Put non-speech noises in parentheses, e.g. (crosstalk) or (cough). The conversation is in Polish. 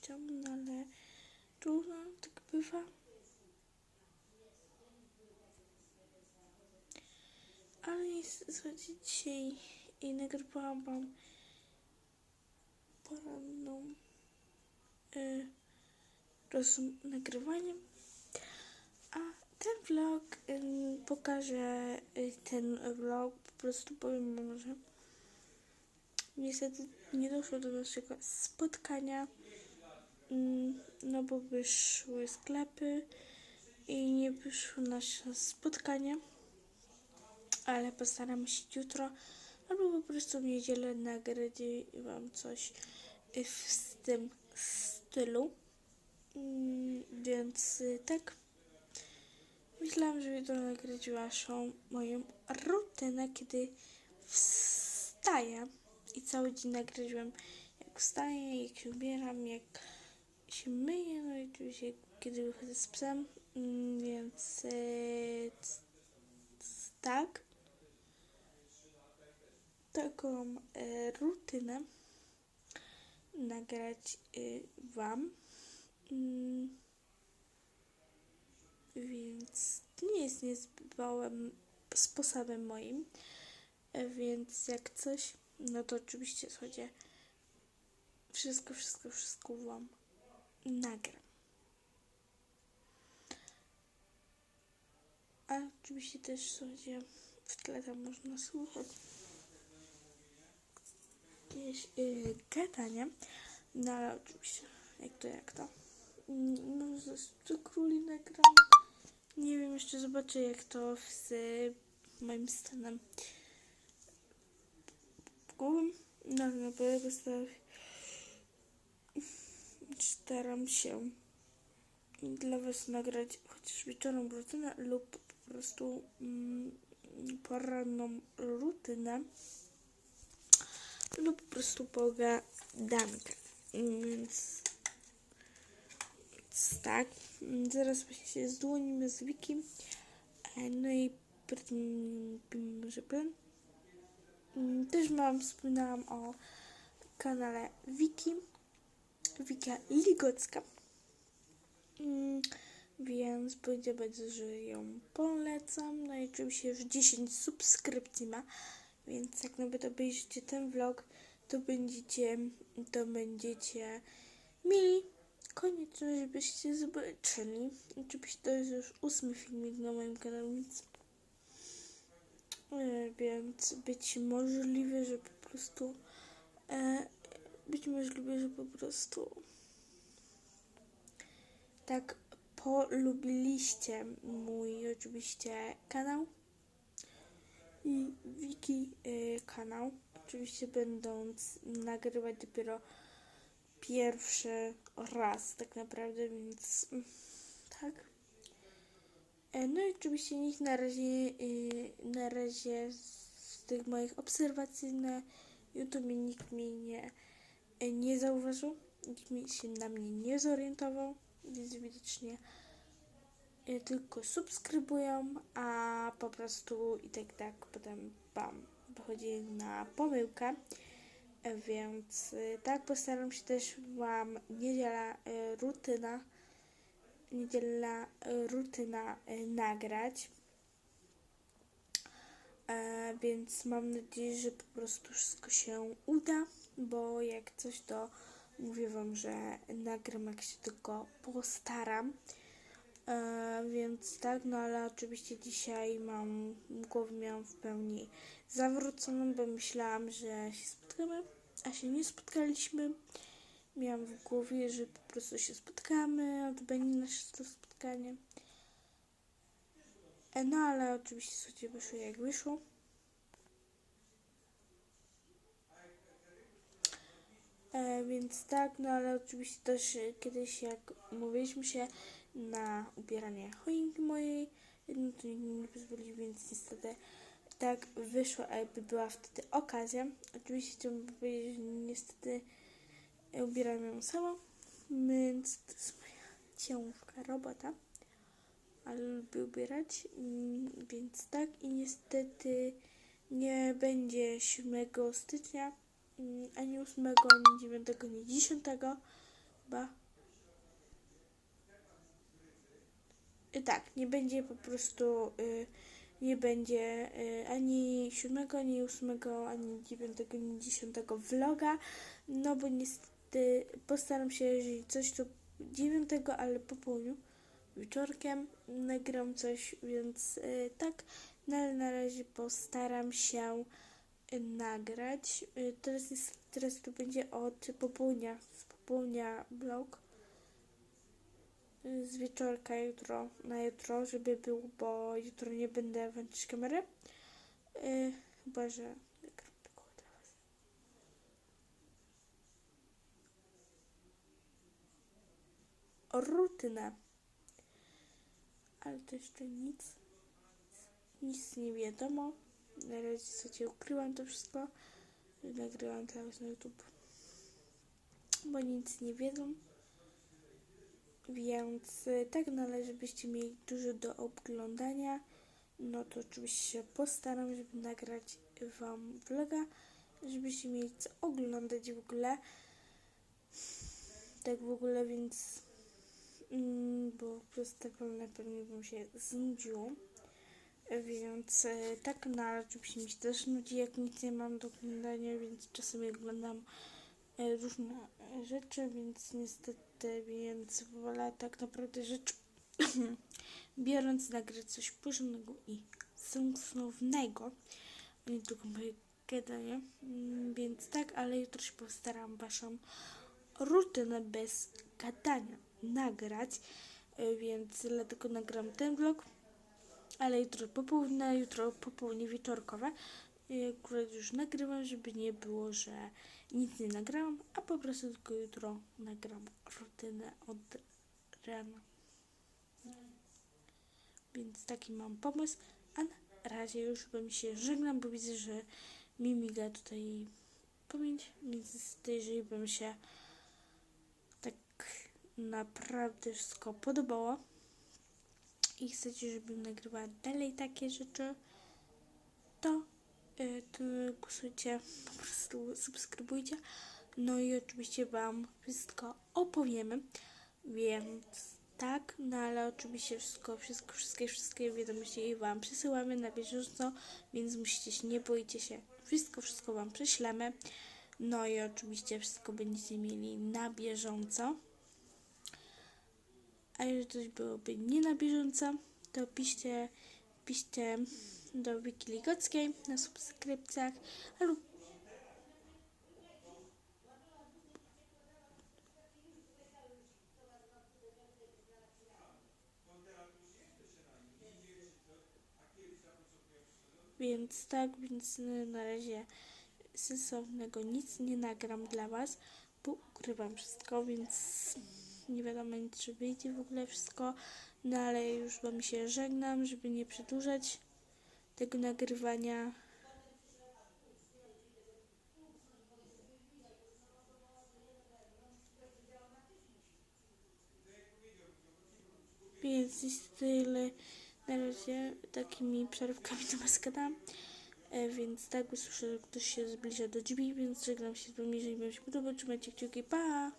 ciemnością, no ale trudno, tak bywa. Ale słuchajcie, dzisiaj i nagrywałam wam poranną y, rozum nagrywaniem. A ten vlog y, pokaże y, ten vlog, po prostu powiem wam, że niestety nie doszło do naszego spotkania, no bo wyszły sklepy i nie wyszło nasze spotkanie, ale postaramy się jutro albo po prostu w niedzielę nagrać wam coś y, w tym stylu. Mm, Więc y, tak. Myślałam, że jutro nagrać waszą moją rutynę, kiedy wstaję i cały dzień nagrać jak wstaję, jak się ubieram, jak się myję, no i oczywiście kiedy wychodzę z psem, Mm, więc c- tak. Taką y, rutynę nagrać y, wam. Mm, Więc nie jest niezbywałym sposobem moim. E, Więc jak coś, no to oczywiście słuchajcie, wszystko, wszystko, wszystko wam nagram. A oczywiście też słuchajcie, w tle tam można słuchać jakieś yy, gadanie. No ale oczywiście, jak to, jak to. No, z z króli nagram. Nie wiem, jeszcze zobaczę jak to z moim stanem głową. No, na pewno staram, staram się dla Was nagrać chociaż wieczorem rutynę lub po prostu mm, poranną rutynę lub po prostu pogadankę. Więc, więc tak, zaraz się zdłonimy z Wiki. E, No i może plan. Mm, Też mam, wspominałam o kanale Wiki, Wika Ligocka. Mm, Więc będzie bardzo, że ją polecam. No i oczywiście już 10 subskrypcji ma, więc jak nawet obejrzycie ten vlog, to będziecie, to będziecie mieli koniecznie, żebyście zobaczyli. Oczywiście to jest już ósmy filmik na moim kanale, więc, e, więc być możliwe, że po prostu e, być możliwe, że po prostu tak polubiliście mój oczywiście kanał i Wiki y, kanał. Oczywiście będąc nagrywać dopiero pierwszy raz tak naprawdę, więc tak. E, No i oczywiście nikt na razie, y, na razie z tych moich obserwacji na YouTube nikt mnie nie, nie zauważył, nikt się na mnie nie zorientował, więc widocznie y, tylko subskrybują, a po prostu i tak tak potem bam, wychodzi na pomyłkę. E, Więc tak postaram się też Wam niedziela rutyna, niedzielna y, rutyna nagrać. E, Więc mam nadzieję, że po prostu wszystko się uda, bo jak coś to mówię Wam, że nagram jak się tylko postaram. E, więc tak, no ale oczywiście dzisiaj mam, głowę miałam w pełni zawróconą, bo myślałam, że się spotkamy, a się nie spotkaliśmy. Miałam w głowie, że po prostu się spotkamy, odbędzie nasze to spotkanie. E, no ale oczywiście słuchajcie, wyszło jak wyszło. E, więc tak, no ale oczywiście też e, kiedyś jak mówiliśmy się na ubieranie choinki mojej, no to nikt mi nie pozwolił, więc niestety tak wyszło, jakby była wtedy okazja. Oczywiście chciałbym powiedzieć, że niestety ubieram ją sama, więc to jest moja ciężka robota, ale lubię ubierać, mm, więc tak i niestety nie będzie 7 stycznia, ani 8, ani 9, ani 10, chyba. Y, Tak, nie będzie po prostu, y, nie będzie y, ani siódmego, ani ósmego, ani dziewiątego, ani dziesiątego vloga, no bo niestety postaram się, jeżeli coś to dziewiątego, ale po południu, wieczorkiem nagram coś, więc y, tak, no ale na razie postaram się nagrać. Y, teraz, jest, teraz to będzie od popołudnia, z popołudnia vlog y, z wieczorka jutro, na jutro, żeby był, bo jutro nie będę włączyć kamery. Yy, chyba, że nagram tylko dla was. Rutynę. Ale to jeszcze nic. Nic nie wiadomo. Na razie sobie ukryłam to wszystko. Nagrywam teraz na YouTube. Bo nic nie wiedzą. Więc y, tak, no żebyście mieli dużo do oglądania, no to oczywiście się postaram, żeby nagrać Wam vloga, żebyście mieli co oglądać w ogóle. Tak w ogóle, więc... Mm, bo przez te pewno bym się znudziło. Więc y, tak, no ale oczywiście mi się też nudzi, jak nic nie mam do oglądania, więc czasami oglądam e, różne e, rzeczy, więc niestety, więc wolę tak naprawdę rzecz (clears throat) biorąc nagrać coś porządnego i sensownego, a nie tylko moje gadanie, Mm, więc tak, ale jutro się postaram waszą rutynę bez gadania nagrać, e, więc dlatego nagram ten vlog, ale jutro popołudne, jutro popołudnie wieczorkowe, i akurat już nagrywam, żeby nie było, że nic nie nagrałam, a po prostu tylko jutro nagram rutynę od rana. Więc taki mam pomysł, a na razie już bym się żegnam, bo widzę, że mi miga tutaj pamięć, więc jeżeli bym się tak naprawdę wszystko podobało i chcecie, żebym nagrywała dalej takie rzeczy, to, y, to głosujcie, po prostu subskrybujcie. No i oczywiście Wam wszystko opowiemy, więc tak, no ale oczywiście wszystko, wszystko, wszystkie, wszystkie wiadomości Wam przesyłamy na bieżąco, więc musicie się, nie boicie się, wszystko, wszystko Wam prześlemy. No i oczywiście wszystko będziecie mieli na bieżąco. A jeżeli coś byłoby nie na bieżąco, to piszcie, piszcie do Wiki Ligockiej na subskrypcjach lub Więc tak, więc na razie sensownego nic nie nagram dla Was, bo ukrywam wszystko, więc nie wiadomo czy wyjdzie w ogóle wszystko. No ale już Wam się żegnam, żeby nie przedłużać tego nagrywania. Więc jest tyle na razie takimi przerwkami do Was gadam. E, więc tak usłyszę, że ktoś się zbliża do drzwi, więc żegnam się z Wami, jeżeli Wam się podoba. Trzymajcie kciuki, pa!